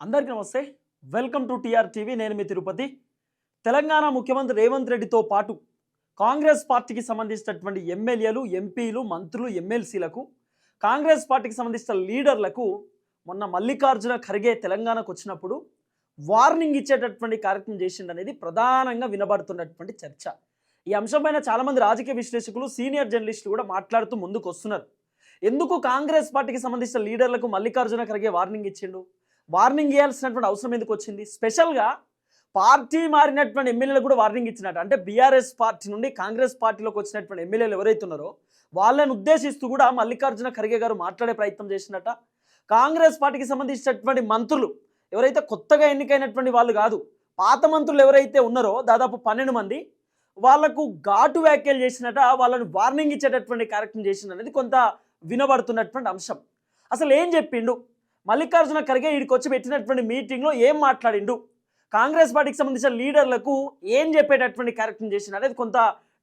అందరికీ నమస్తే. Welcome to TR TV. నేను మీ తిరుపతి. తెలంగాణ ముఖ్యమంత్రి రేవంత్ రెడ్డితో పాటు కాంగ్రెస్ పార్టీకి సంబంధించినటువంటి ఎమ్మెల్యేలు ఎంపీలు మంత్రులు ఎమ్మెల్సీలకు కాంగ్రెస్ పార్టీకి సంబంధించిన లీడర్లకు మొన్న మల్లికార్జున ఖర్గే తెలంగాణకు వచ్చినప్పుడు వార్నింగ్ ఇచ్చేటటువంటి కార్యక్రమం చేసిండు అనేది ప్రధానంగా వినబడుతున్నటువంటి చర్చ. ఈ అంశంపైన చాలామంది రాజకీయ విశ్లేషకులు సీనియర్ జర్నలిస్టులు కూడా మాట్లాడుతూ ముందుకు వస్తున్నారు ఎందుకు కాంగ్రెస్ పార్టీకి సంబంధించిన లీడర్లకు మల్లికార్జున ఖర్గే వార్నింగ్ ఇచ్చిండు? వార్నింగ్ ఇవ్వాల్సినటువంటి అవసరం ఎందుకు వచ్చింది? స్పెషల్గా పార్టీ మారినటువంటి ఎమ్మెల్యేలు కూడా వార్నింగ్ ఇచ్చినట్టు. అంటే బీఆర్ఎస్ పార్టీ నుండి కాంగ్రెస్ పార్టీలోకి వచ్చినటువంటి ఎమ్మెల్యేలు ఎవరైతే ఉన్నారో వాళ్ళని ఉద్దేశిస్తూ కూడా మల్లికార్జున ఖర్గే గారు మాట్లాడే ప్రయత్నం చేసినట్ట. కాంగ్రెస్ పార్టీకి సంబంధించినటువంటి మంత్రులు ఎవరైతే కొత్తగా ఎన్నికైనటువంటి వాళ్ళు కాదు పాత మంత్రులు ఎవరైతే ఉన్నారో దాదాపు పన్నెండు మంది వాళ్ళకు ఘాటు వ్యాఖ్యలు చేసినట వాళ్ళని వార్నింగ్ ఇచ్చేటటువంటి కార్యక్రమం చేసింది అనేది కొంత వినబడుతున్నటువంటి అంశం. అసలు ఏం చెప్పిండు? మల్లికార్జున ఖర్గే ఇక్కడికి వచ్చి పెట్టినటువంటి మీటింగ్లో ఏం మాట్లాడిండు? కాంగ్రెస్ పార్టీకి సంబంధించిన లీడర్లకు ఏం చెప్పేటటువంటి కార్యక్రమం చేసిన అనేది కొంత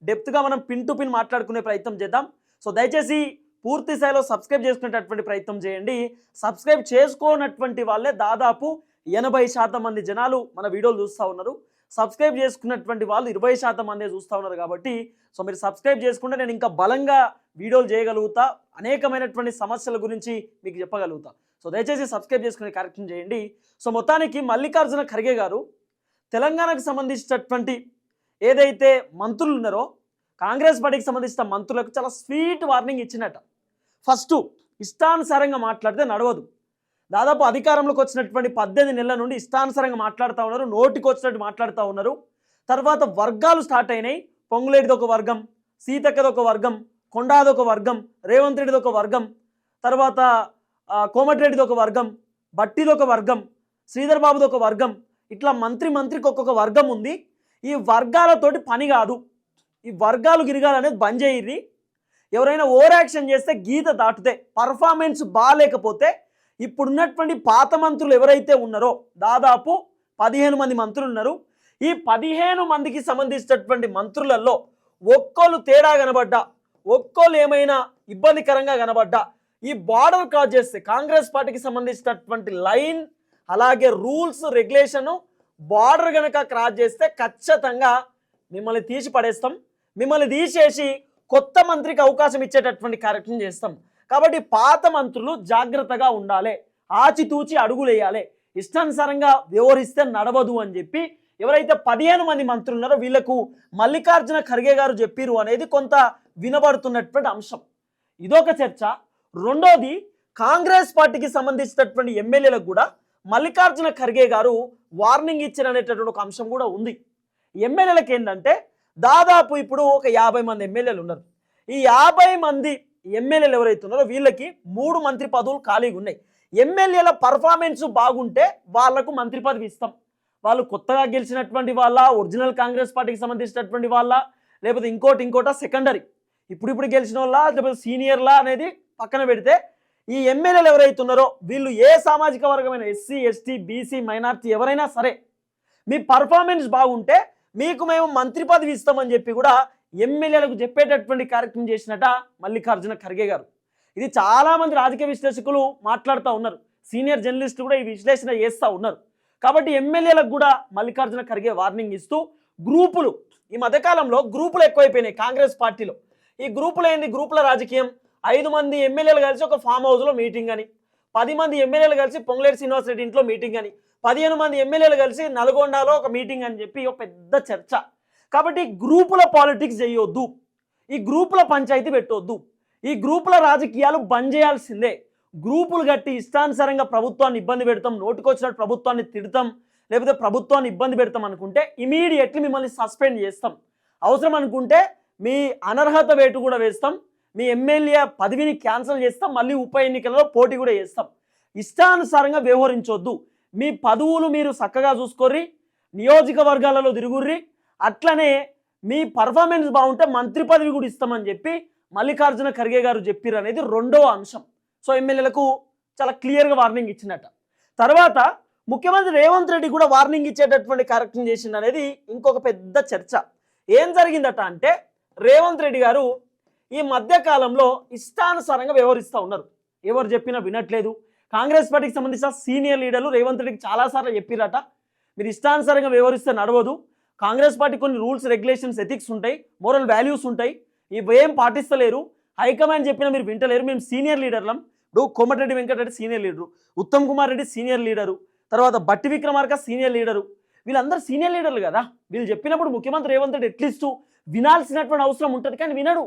డెప్త్గా మనం పిన్ టు పిన్ మాట్లాడుకునే ప్రయత్నం చేద్దాం. సో దయచేసి పూర్తి స్థాయిలో సబ్స్క్రైబ్ చేసుకునేటటువంటి ప్రయత్నం చేయండి. సబ్స్క్రైబ్ చేసుకోనటువంటి వాళ్ళే దాదాపు ఎనభై శాతం మంది జనాలు మన వీడియోలు చూస్తూ ఉన్నారు. సబ్స్క్రైబ్ చేసుకున్నటువంటి వాళ్ళు ఇరవై శాతం మందే చూస్తూ ఉన్నారు కాబట్టి సో మీరు సబ్స్క్రైబ్ చేసుకుంటే నేను ఇంకా బలంగా వీడియోలు చేయగలుగుతా. అనేకమైనటువంటి సమస్యల గురించి మీకు చెప్పగలుగుతా. సో దయచేసి సబ్స్క్రైబ్ చేసుకునే కార్యక్రమం చేయండి. సో మొత్తానికి మల్లికార్జున ఖర్గే గారు తెలంగాణకు సంబంధించినటువంటి ఏదైతే మంత్రులు ఉన్నారో కాంగ్రెస్ పార్టీకి సంబంధించిన మంత్రులకు చాలా స్వీట్ వార్నింగ్ ఇచ్చినట్ట ఫస్ట్ ఇష్టానుసారంగా మాట్లాడితే నడవదు. దాదాపు అధికారంలోకి వచ్చినటువంటి పద్దెనిమిది నెలల నుండి ఇష్టానుసారంగా మాట్లాడుతూ ఉన్నారు నోటికి వచ్చినట్టు మాట్లాడుతూ ఉన్నారు. తర్వాత వర్గాలు స్టార్ట్ అయినాయి. పొంగులేటిది ఒక వర్గం సీతక్కది ఒక వర్గం కొండాది ఒక వర్గం రేవంత్ రెడ్డిది ఒక వర్గం తర్వాత కోమటిరెడ్డిది ఒక వర్గం బట్టిది ఒక వర్గం శ్రీధర్ బాబుది ఒక వర్గం ఇట్లా మంత్రి మంత్రికి ఒక్కొక్క వర్గం ఉంది. ఈ వర్గాలతోటి పని కాదు. ఈ వర్గాలు గిరగాలనేది బంద్ చేయర్రి. ఎవరైనా ఓవర్ యాక్షన్ చేస్తే గీత దాటితే పర్ఫార్మెన్స్ బాగాలేకపోతే ఇప్పుడున్నటువంటి పాత మంత్రులు ఎవరైతే ఉన్నారో దాదాపు పదిహేను మంది మంత్రులు ఉన్నారు. ఈ పదిహేను మందికి సంబంధించినటువంటి మంత్రులలో ఒక్కోళ్ళు తేడా కనబడ్డా ఒక్కోళ్ళు ఏమైనా ఇబ్బందికరంగా కనబడ్డా ఈ బార్డర్ క్రాస్ చేస్తే కాంగ్రెస్ పార్టీకి సంబంధించినటువంటి లైన్ అలాగే రూల్స్ రెగ్యులేషను బార్డర్ కనుక క్రాస్ చేస్తే ఖచ్చితంగా మిమ్మల్ని తీసి పడేస్తాం. మిమ్మల్ని తీసేసి కొత్త మంత్రికి అవకాశం ఇచ్చేటటువంటి కార్యక్రమం చేస్తాం. కాబట్టి పాత మంత్రులు జాగ్రత్తగా ఉండాలి. ఆచితూచి అడుగులేయాలి. ఇష్టానుసారంగా వ్యవహరిస్తే నడవదు అని చెప్పి ఎవరైతే పదిహేను మంది మంత్రులు ఉన్నారో వీళ్ళకు మల్లికార్జున ఖర్గే గారు చెప్పిరు అనేది కొంత వినబడుతున్నటువంటి అంశం. ఇదొక చర్చ. రెండోది కాంగ్రెస్ పార్టీకి సంబంధించినటువంటి ఎమ్మెల్యేలకు కూడా మల్లికార్జున ఖర్గే గారు వార్నింగ్ ఇచ్చిన అనేటటువంటి ఒక అంశం కూడా ఉంది. ఎమ్మెల్యేలకు ఏంటంటే దాదాపు ఇప్పుడు ఒక యాభై మంది ఎమ్మెల్యేలు ఉన్నారు. ఈ యాభై మంది ఎమ్మెల్యేలు ఎవరైతే ఉన్నారో వీళ్ళకి మూడు మంత్రి పదవులు ఖాళీగా ఉన్నాయి. ఎమ్మెల్యేల పర్ఫార్మెన్స్ బాగుంటే వాళ్ళకు మంత్రి పదవి ఇస్తాం. వాళ్ళు కొత్తగా గెలిచినటువంటి వాళ్ళ ఒరిజినల్ కాంగ్రెస్ పార్టీకి సంబంధించినటువంటి వాళ్ళ లేకపోతే ఇంకోటి ఇంకోట సెకండరీ. ఇప్పుడు ఇప్పుడు గెలిచిన వాళ్ళ లేకపోతే సీనియర్లా అనేది పక్కన పెడితే ఈ ఎమ్మెల్యేలు ఎవరైతే ఉన్నారో వీళ్ళు ఏ సామాజిక వర్గమైన ఎస్సీ ఎస్టీ బీసీ మైనార్టీ ఎవరైనా సరే మీ పర్ఫార్మెన్స్ బాగుంటే మీకు మేము మంత్రి పదవి ఇస్తామని చెప్పి కూడా ఎమ్మెల్యేలకు చెప్పేటటువంటి కార్యక్రమం చేసినట మల్లికార్జున ఖర్గే గారు. ఇది చాలామంది రాజకీయ విశ్లేషకులు మాట్లాడుతూ ఉన్నారు. సీనియర్ జర్నలిస్టులు కూడా ఈ విశ్లేషణ చేస్తూ ఉన్నారు. కాబట్టి ఎమ్మెల్యేలకు కూడా మల్లికార్జున ఖర్గే వార్నింగ్ ఇస్తూ గ్రూపులు ఈ మధ్యకాలంలో గ్రూపులు ఎక్కువైపోయినాయి కాంగ్రెస్ పార్టీలో. ఈ గ్రూపులు ఏంది? గ్రూపుల రాజకీయం. ఐదు మంది ఎమ్మెల్యేలు కలిసి ఒక ఫామ్ హౌస్లో మీటింగ్ అని పది మంది ఎమ్మెల్యేలు కలిసి పొంగులేటి శ్రీనివాస్ రెడ్డి ఇంట్లో మీటింగ్ అని పదిహేను మంది ఎమ్మెల్యేలు కలిసి నల్గొండలో ఒక మీటింగ్ అని చెప్పి ఒక పెద్ద చర్చ. కాబట్టి గ్రూపుల పాలిటిక్స్ చేయొద్దు. ఈ గ్రూపుల పంచాయతీ పెట్టొద్దు. ఈ గ్రూపుల రాజకీయాలు బంద్ చేయాల్సిందే. గ్రూపులు గట్టి ఇష్టానుసారంగా ప్రభుత్వాన్ని ఇబ్బంది పెడతాం నోటుకొచ్చినట్టు ప్రభుత్వాన్ని తిడతాం లేకపోతే ప్రభుత్వాన్ని ఇబ్బంది పెడతాం అనుకుంటే ఇమీడియట్లీ మిమ్మల్ని సస్పెండ్ చేస్తాం. అవసరం అనుకుంటే మీ అనర్హత వేటు కూడా వేస్తాం. మీ ఎమ్మెల్యే పదవిని క్యాన్సిల్ చేస్తాం మళ్ళీ ఉప ఎన్నికలలో పోటీ కూడా చేస్తాం. ఇష్టానుసారంగా వ్యవహరించొద్దు. మీ పదవులు మీరు చక్కగా చూసుకోర్రి నియోజకవర్గాలలో తిరుగుర్రి అట్లనే మీ పర్ఫార్మెన్స్ బాగుంటే మంత్రి పదవి కూడా ఇస్తామని చెప్పి మల్లికార్జున ఖర్గే గారు చెప్పారు అనేది రెండవ అంశం. సో ఎమ్మెల్యేలకు చాలా క్లియర్గా వార్నింగ్ ఇచ్చినట్ట. తర్వాత ముఖ్యమంత్రి రేవంత్ రెడ్డి కూడా వార్నింగ్ ఇచ్చేటటువంటి కార్యక్రమం చేసింది అనేది ఇంకొక పెద్ద చర్చ. ఏం జరిగిందట అంటే రేవంత్ రెడ్డి గారు ఈ మధ్యకాలంలో ఇష్టానుసారంగా వ్యవహరిస్తూ ఉన్నారు. ఎవరు చెప్పినా వినట్లేదు. కాంగ్రెస్ పార్టీకి సంబంధించిన సీనియర్ లీడర్లు రేవంత్ రెడ్డికి చాలాసార్లు చెప్పిరట మీరు ఇష్టానుసారంగా వ్యవహరిస్తే నడవదు. కాంగ్రెస్ పార్టీ కొన్ని రూల్స్ రెగ్యులేషన్స్ ఎథిక్స్ ఉంటాయి. మోరల్ వాల్యూస్ ఉంటాయి. ఇవేం పాటిస్తలేరు. హైకమాండ్ చెప్పినా మీరు వింటలేరు. మేము సీనియర్ లీడర్లం. ఇప్పుడు Komatireddy Venkatreddy senior leader. Uttam Kumar Reddy senior leader. తర్వాత బట్టి విక్రమార్క సీనియర్ లీడరు. వీళ్ళందరూ సీనియర్ లీడర్లు కదా. వీళ్ళు చెప్పినప్పుడు ముఖ్యమంత్రి రేవంత్ రెడ్డి ఎట్లీస్ట్ వినాల్సినటువంటి అవసరం ఉంటుంది కానీ వినడు.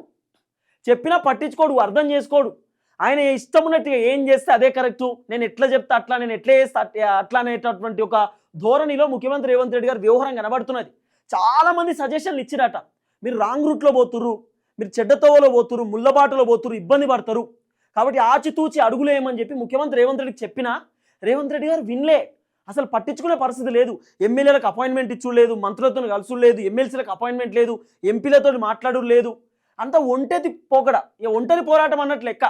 చెప్పినా పట్టించుకోడు అర్థం చేసుకోడు. ఆయన ఇష్టం ఉన్నట్టుగా ఏం చేస్తే అదే కరెక్టు. నేను ఎట్లా చెప్తా అట్లా నేను ఎట్లా చేస్తా అట్లా- అనేటటువంటి ఒక ధోరణిలో ముఖ్యమంత్రి రేవంత్ రెడ్డి గారి వ్యవహారం కనబడుతున్నది. చాలామంది సజెషన్లు ఇచ్చిరట. మీరు రాంగ్ రూట్లో పోతుర్రు మీరు చెడ్డతోవలో పోతురు ముళ్ళబాటలో పోతురు ఇబ్బంది పడతారు. కాబట్టి ఆచితూచి అడుగులేయమని చెప్పి ముఖ్యమంత్రి రేవంత్ రెడ్డికి చెప్పినా రేవంత్ రెడ్డి గారు వినలే. అసలు పట్టించుకునే పరిస్థితి లేదు. ఎమ్మెల్యేలకు అపాయింట్మెంట్ ఇచ్చు లేదు మంత్రులతో కలుసు లేదు ఎమ్మెల్సీలకు అపాయింట్మెంట్ లేదు ఎంపీలతో మాట్లాడు లేదు. అంత ఒంటెది పోకడ. ఇక ఒంటరి పోరాటం అన్నట్లు లెక్క.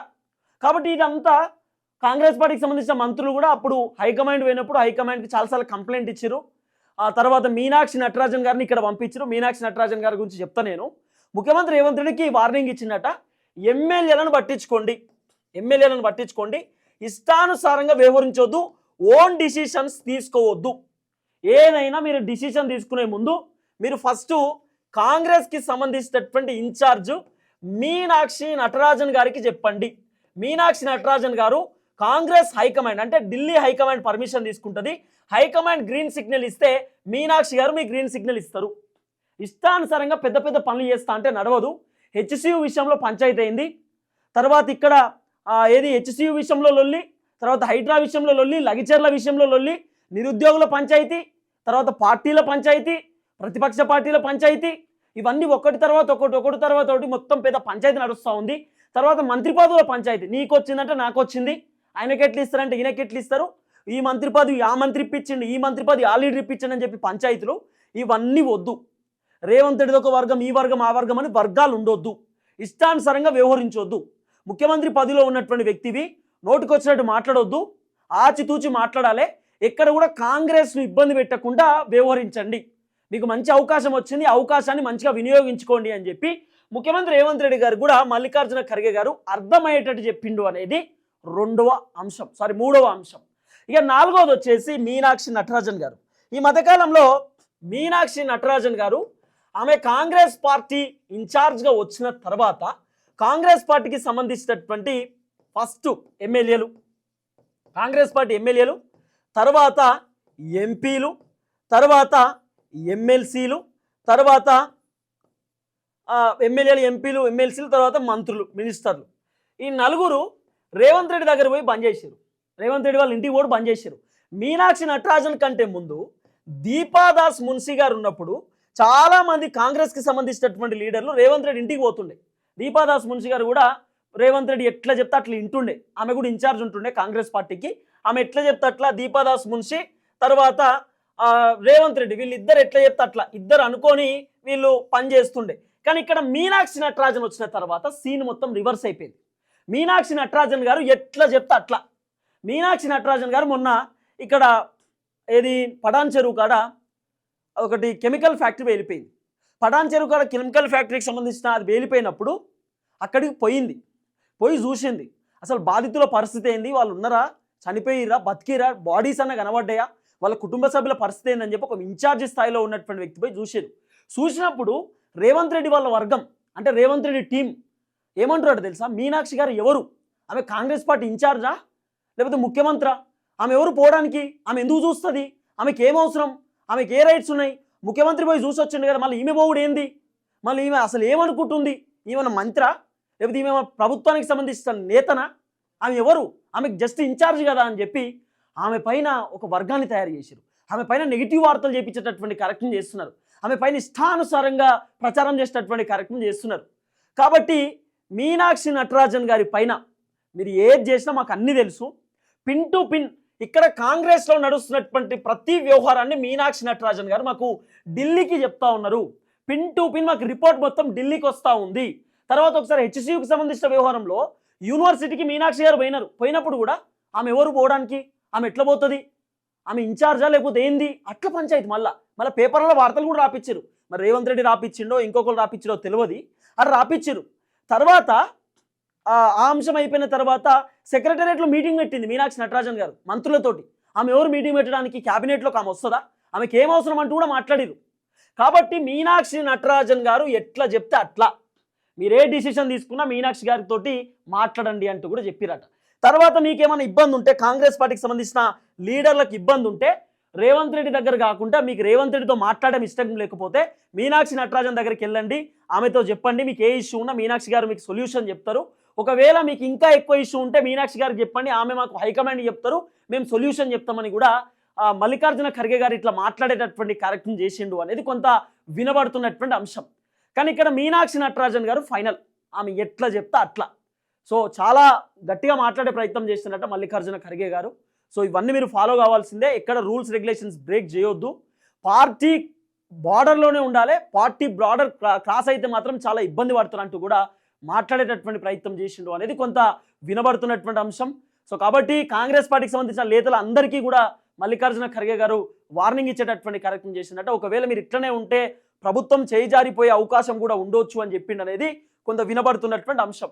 కాబట్టి ఇదంతా కాంగ్రెస్ పార్టీకి సంబంధించిన మంత్రులు కూడా అప్పుడు హైకమాండ్ పోయినప్పుడు హైకమాండ్కి చాలాసార్లు కంప్లైంట్ ఇచ్చారు ఆ తర్వాత మీనాక్షి నటరాజన్ గారిని ఇక్కడ పంపించారు మీనాక్షి నటరాజన్ గారి గురించి చెప్తా నేను. ముఖ్యమంత్రి రేవంత్ రెడ్డికి వార్నింగ్ ఇచ్చిందట. ఎమ్మెల్యేలను పట్టించుకోండి. ఎమ్మెల్యేలను పట్టించుకోండి. ఇష్టానుసారంగా వ్యవహరించొద్దు. ఓన్ డిసిషన్స్ తీసుకోవద్దు. ఏదైనా మీరు డిసిషన్ తీసుకునే ముందు మీరు ఫస్ట్ కాంగ్రెస్కి సంబంధించినటువంటి ఇన్ఛార్జ్ మీనాక్షి నటరాజన్ గారికి చెప్పండి. మీనాక్షి నటరాజన్ గారు కాంగ్రెస్ హైకమాండ్ అంటే ఢిల్లీ హైకమాండ్ పర్మిషన్ తీసుకుంటుంది. హైకమాండ్ గ్రీన్ సిగ్నల్ ఇస్తే మీనాక్షి గారు మీ గ్రీన్ సిగ్నల్ ఇస్తారు. ఇష్టానుసారంగా పెద్ద పెద్ద పనులు చేస్తా అంటే నడవదు. హెచ్సియు విషయంలో పంచాయతీ అయింది. తర్వాత ఇక్కడ ఏది హెచ్సియు విషయంలో లొల్లి తర్వాత హైడ్రా విషయంలో లొల్లి లగిచర్ల విషయంలో లొల్లి నిరుద్యోగుల పంచాయతీ తర్వాత పార్టీల పంచాయతీ ప్రతిపక్ష పార్టీల పంచాయతీ. ఇవన్నీ ఒకటి తర్వాత ఒకటి ఒకటి తర్వాత ఒకటి మొత్తం పెద్ద పంచాయతీ నడుస్తూ ఉంది. తర్వాత మంత్రి పదవుల పంచాయతీ. నీకు వచ్చిందంటే నాకు వచ్చింది ఆయనకి ఎట్లా ఇస్తారంటే ఈయనకి ఎట్లు ఇస్తారు ఈ మంత్రి పదవి ఆ మంత్రి ఇప్పించండి ఈ మంత్రి పదవి ఆ లీడర్ ఇప్పించండి అని చెప్పి పంచాయతీలు ఇవన్నీ వద్దు. రేవంత్ ఒక వర్గం ఈ వర్గం ఆ వర్గం అని వర్గాలు ఉండొద్దు. ఇష్టానుసారంగా వ్యవహరించొద్దు. ముఖ్యమంత్రి పదవిలో ఉన్నటువంటి వ్యక్తివి నోటికొచ్చినట్టు మాట్లాడొద్దు. ఆచితూచి మాట్లాడాలి. ఎక్కడ కూడా కాంగ్రెస్ను ఇబ్బంది పెట్టకుండా వ్యవహరించండి. మీకు మంచి అవకాశం వచ్చింది అవకాశాన్ని మంచిగా వినియోగించుకోండి అని చెప్పి ముఖ్యమంత్రి రేవంత్ రెడ్డి గారు కూడా మల్లికార్జున ఖర్గే గారు అర్థమయ్యేటట్టు చెప్పిండు అనేది రెండవ అంశం సారీ మూడవ అంశం. ఇక నాలుగవది వచ్చేసి మీనాక్షి నటరాజన్ గారు. ఈ మధ్యకాలంలో మీనాక్షి నటరాజన్ గారు ఆమె కాంగ్రెస్ పార్టీ ఇన్ఛార్జ్గా వచ్చిన తర్వాత కాంగ్రెస్ పార్టీకి సంబంధించినటువంటి ఫస్ట్ ఎమ్మెల్యేలు కాంగ్రెస్ పార్టీ ఎమ్మెల్యేలు తర్వాత ఎంపీలు తర్వాత ఎమ్మెల్సీలు తర్వాత ఎమ్మెల్యేలు ఎంపీలు ఎమ్మెల్సీలు తర్వాత మంత్రులు మినిస్టర్లు. ఈ నలుగురు రేవంత్ రెడ్డి దగ్గర పోయి బంద్ చేశారు రేవంత్ రెడ్డి వాళ్ళ ఇంటికి కూడా బంద్ చేశారు మీనాక్షి నటరాజన్ కంటే ముందు దీపాదాస్ మున్సీ గారు ఉన్నప్పుడు చాలామంది కాంగ్రెస్కి సంబంధించినటువంటి లీడర్లు రేవంత్ రెడ్డి ఇంటికి పోతుండే. దీపాదాస్ మున్సీ గారు కూడా రేవంత్ రెడ్డి ఎట్లా చెప్తే అట్లా ఇంటుండే. ఆమె కూడా ఇన్ఛార్జ్ ఉంటుండే కాంగ్రెస్ పార్టీకి. ఆమె ఎట్లా చెప్తే అట్లా దీపాదాస్ మున్షి తర్వాత రేవంత్ రెడ్డి వీళ్ళిద్దరు ఎట్లా చెప్తే అట్లా. ఇద్దరు అనుకొని వీళ్ళు పని చేస్తుండే. కానీ ఇక్కడ మీనాక్షి నటరాజన్ వచ్చిన తర్వాత సీన్ మొత్తం రివర్స్ అయిపోయింది. మీనాక్షి నటరాజన్ గారు ఎట్లా చెప్తే అట్లా. మీనాక్షి నటరాజన్ గారు మొన్న ఇక్కడ ఏది పటాన్ చెరువు కాడ ఒకటి కెమికల్ ఫ్యాక్టరీ వెళ్ళిపోయింది పటాన్ చెరువు కాడ కెమికల్ ఫ్యాక్టరీకి సంబంధించిన అది వెళ్ళిపోయినప్పుడు అక్కడికి పోయింది. పోయి చూసింది. అసలు బాధితుల పరిస్థితి ఏంది? వాళ్ళు ఉన్నారా? చనిపోయిరా బతికిరా బాడీస్ అన్న కనబడ్డాయా? వాళ్ళ కుటుంబ సభ్యుల పరిస్థితి ఏందని చెప్పి ఒక ఇన్ఛార్జి స్థాయిలో ఉన్నటువంటి వ్యక్తిపై పోయి చూసారు చూసినప్పుడు రేవంత్ రెడ్డి వాళ్ళ వర్గం అంటే రేవంత్ రెడ్డి టీం ఏమంటున్నాడు తెలుసా? మీనాక్షి గారు ఎవరు? ఆమె కాంగ్రెస్ పార్టీ ఇన్ఛార్జా? లేకపోతే ముఖ్యమంత్రా? ఆమె ఎవరు పోవడానికి? ఆమె ఎందుకు చూస్తుంది? ఆమెకి ఏం అవసరం? ఆమెకి ఏ రైట్స్ ఉన్నాయి? ముఖ్యమంత్రి పోయి చూసి వచ్చిండు కదా మళ్ళీ ఈమె పోవుడు ఏంది? మళ్ళీ ఈమె అసలు ఏమనుకుంటుంది? ఈమె మంత్రా? లేకపోతే ఈమె ప్రభుత్వానికి సంబంధించిన నేతనా? ఆమె ఎవరు? ఆమెకు జస్ట్ ఇన్ఛార్జ్ కదా అని చెప్పి ఆమె పైన ఒక వర్గాన్ని తయారు చేశారు. ఆమె పైన నెగిటివ్ వార్తలు చేపించేటటువంటి కార్యక్రమం చేస్తున్నారు. ఆమె పైన ఇష్టానుసారంగా ప్రచారం చేసేటటువంటి కార్యక్రమం చేస్తున్నారు. కాబట్టి మీనాక్షి నటరాజన్ గారి పైన మీరు ఏది చేసినా మాకు అన్నీ తెలుసు. పిన్ టు పిన్ ఇక్కడ కాంగ్రెస్లో నడుస్తున్నటువంటి ప్రతి వ్యవహారాన్ని మీనాక్షి నటరాజన్ గారు మాకు ఢిల్లీకి చెప్తా ఉన్నారు. పిన్ టు పిన్ మాకు రిపోర్ట్ మొత్తం ఢిల్లీకి వస్తూ ఉంది. తర్వాత ఒకసారి హెచ్సియుకి సంబంధించిన వ్యవహారంలో యూనివర్సిటీకి మీనాక్షి గారు పోయినారు. పోయినప్పుడు కూడా ఆమె ఎవరు పోవడానికి? ఆమె ఎట్లా పోతుంది? ఆమె ఇన్ఛార్జా లేకపోతే ఏంది? అట్లా పంచాయతీ మళ్ళా. మళ్ళీ పేపర్లలో వార్తలు కూడా రాపిచ్చారు మరి రేవంత్ రెడ్డి రాపిచ్చిండో ఇంకొకరు రాపిచ్చిండో తెలియదు అది రాపిచ్చారు తర్వాత ఆ అంశం అయిపోయిన తర్వాత సెక్రటేరియట్లో మీటింగ్ పెట్టింది మీనాక్షి నటరాజన్ గారు మంత్రులతోటి. ఆమె ఎవరు మీటింగ్ పెట్టడానికి? క్యాబినెట్లోకి ఆమె వస్తుందా? ఆమెకి ఏం అవసరం అంటూ కూడా మాట్లాడిరు కాబట్టి మీనాక్షి నటరాజన్ గారు ఎట్లా చెప్తే అట్లా. మీరు ఏ డిసిషన్ తీసుకున్నా మీనాక్షి గారితో మాట్లాడండి అంటూ కూడా చెప్పిరట. తర్వాత మీకేమైనా ఇబ్బంది ఉంటే కాంగ్రెస్ పార్టీకి సంబంధించిన లీడర్లకు ఇబ్బంది ఉంటే రేవంత్ రెడ్డి దగ్గర కాకుండా మీకు రేవంత్ రెడ్డితో మాట్లాడడం ఇష్టం లేకపోతే మీనాక్షి నటరాజన్ దగ్గరికి వెళ్ళండి. ఆమెతో చెప్పండి మీకు ఏ ఇష్యూ ఉన్నా మీనాక్షి గారు మీకు సొల్యూషన్ చెప్తారు. ఒకవేళ మీకు ఇంకా ఎక్కువ ఇష్యూ ఉంటే మీనాక్షి గారికి చెప్పండి ఆమె మాకు హైకమాండ్ చెప్తారు మేము సొల్యూషన్ చెప్తామని కూడా మల్లికార్జున ఖర్గే గారు ఇట్లా మాట్లాడేటటువంటి కార్యక్రమం చేసిండు అనేది కొంత వినబడుతున్నటువంటి అంశం. కానీ ఇక్కడ మీనాక్షి నటరాజన్ గారు ఫైనల్. ఆమె ఎట్లా చెప్తా అట్లా. సో చాలా గట్టిగా మాట్లాడే ప్రయత్నం చేస్తున్నట్ట మల్లికార్జున ఖర్గే గారు. సో ఇవన్నీ మీరు ఫాలో కావాల్సిందే. ఎక్కడ రూల్స్ రెగ్యులేషన్స్ బ్రేక్ చేయొద్దు. పార్టీ బార్డర్లోనే ఉండాలి. పార్టీ బార్డర్ క్రాస్ అయితే మాత్రం చాలా ఇబ్బంది పడుతున్నట్టు కూడా మాట్లాడేటటువంటి ప్రయత్నం చేసిండు అనేది కొంత వినబడుతున్నటువంటి అంశం. సో కాబట్టి కాంగ్రెస్ పార్టీకి సంబంధించిన నేతలు అందరికీ కూడా మల్లికార్జున ఖర్గే గారు వార్నింగ్ ఇచ్చేటటువంటి కార్యక్రమం చేసిందంటే. ఒకవేళ మీరు ఇట్లనే ఉంటే ప్రభుత్వం చేయిజారిపోయే అవకాశం కూడా ఉండొచ్చు అని చెప్పిండు అనేది కొంత వినబడుతున్నటువంటి అంశం.